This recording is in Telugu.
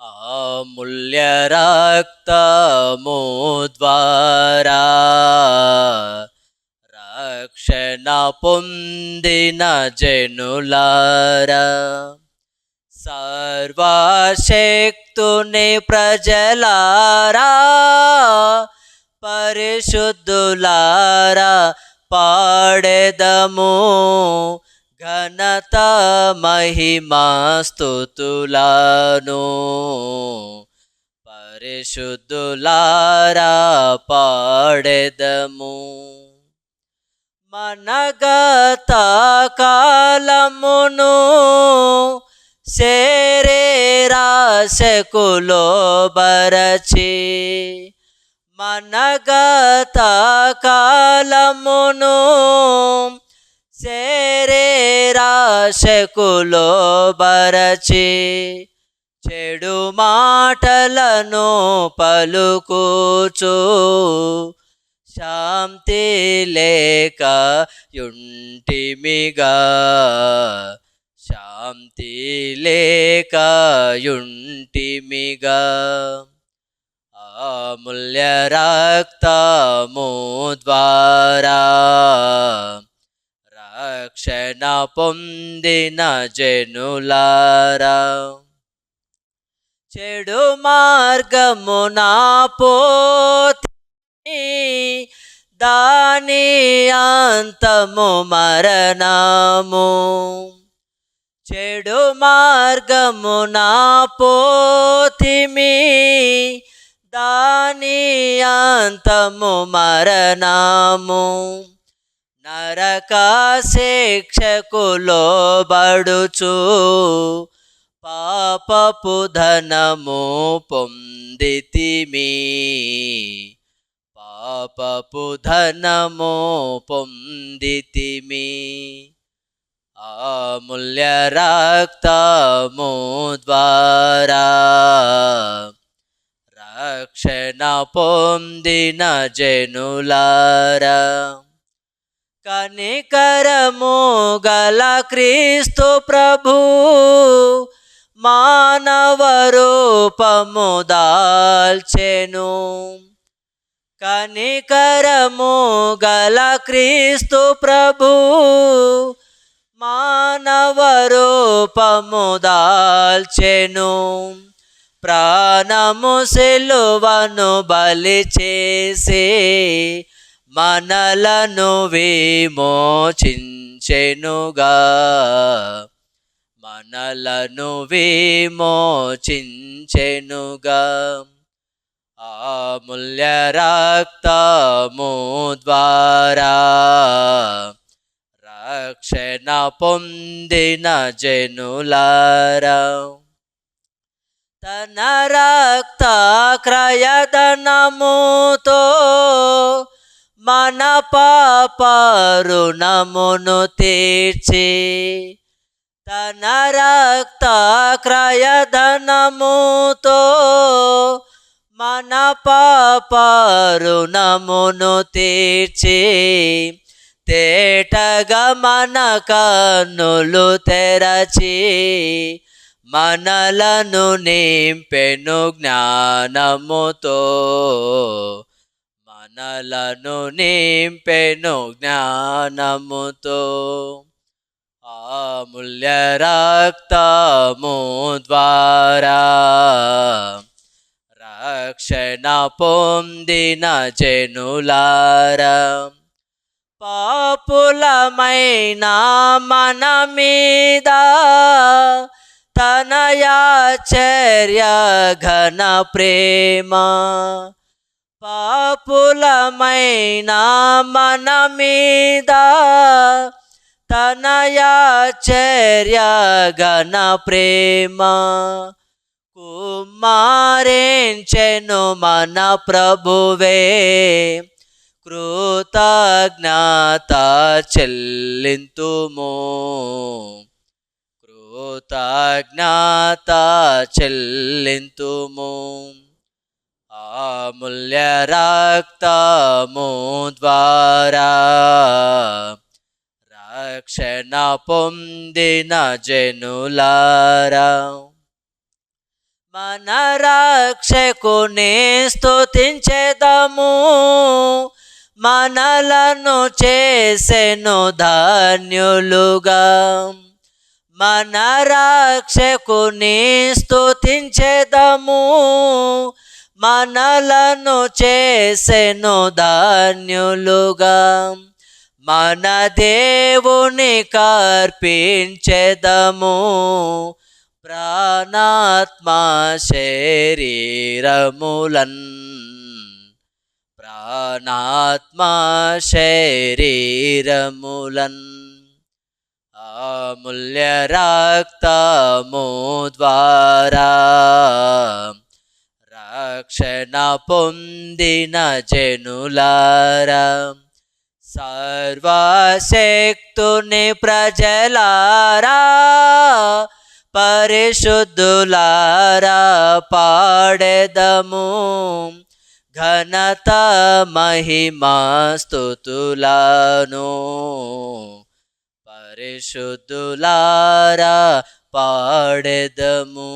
అమూల్య ద్వారా రక్షణ పొందిన జనులారా. సర్వశక్తుని ప్రజలారా పరిశుద్ధులారా పాడెదము. ఘనత మహిమాస్తుతులను పరిశుద్ధులారా పాడెదము. మనగత కాలమును శరీరాశకులో బరచి. మనగత కాలమును శరీరాశకులో బరచి చెడు మాటలను పలుకుచు శాంతి లేక యుంటిమిగా. శాంతి లేక యుంటిమిగా. అమూల్య రక్తము ద్వారా రక్షణ పొందిన జనులారా చెడు మార్గమున పోతి దాని అంతము మరణము చెడు మార్గమున పోతిమి దాని అంతము మరణము నరక శిక్షకులో బడుచు పాపపు ధనము పొందితిమి. పాపపు ధనము పొందితిమి. అమూల్య రక్తము ద్వారా రక్షణ పొందిన జనులారా. కనికరము గల క్రీస్తు ప్రభు మానవ రూపము దాల్చెను. కనికరము గల క్రీస్తు ప్రభు మానవ రూపము దాల్చెను. ప్రాణము సెలువను బలి చేసే మనలను విమోచించెనుగా. మనలను విమోచించెనుగా. అమూల్య రక్తము ద్వారా రక్షణ పొందిన జనులారా. తన రక్త క్రయదనముతో మన పాపారుణమును తీర్చి తన రక్త క్రయధనముతో మన పాపారుణమును తీర్చి తేటగా మన కన్నులు తెరచి మనలను నింపెను జ్ఞానముతో నలను నింపెను జ్ఞానముతో. అమూల్య రక్తము ద్వారా రక్షణ పొందిన జనులార. పాపులమైన మన మీద తనయాచర్య ఘన ప్రేమ పాపులమైన మన మీద తనయాచర్య ప్రేమ కుమారేంచెను మన ప్రభువే. కృతజ్ఞత చెల్లింతుము. కృతజ్ఞత చెల్లింతుము. అమూల్య రక్తము ద్వారా రక్షణ పొందిన జనులారా. మన రక్షకుని స్తుతించెదము. మనలను చేసెను ధాన్యులుగా. మన రక్షకుని స్తుతించెదము. మనలను చేసెను ధాన్యులుగా. మన దేవుని కార్పించెదము. ప్రాణాత్మ శరీరములన్. ప్రాణాత్మ శరీరములన్. అమూల్య రక్తము ద్వారా రక్షణ పొందిన జనులారా సర్వశక్తుని ప్రజలారా పరిశుద్ధులారా పాడెదము. ఘనత మహిమా స్తుతులను పరిశుద్ధులారా పాడెదము.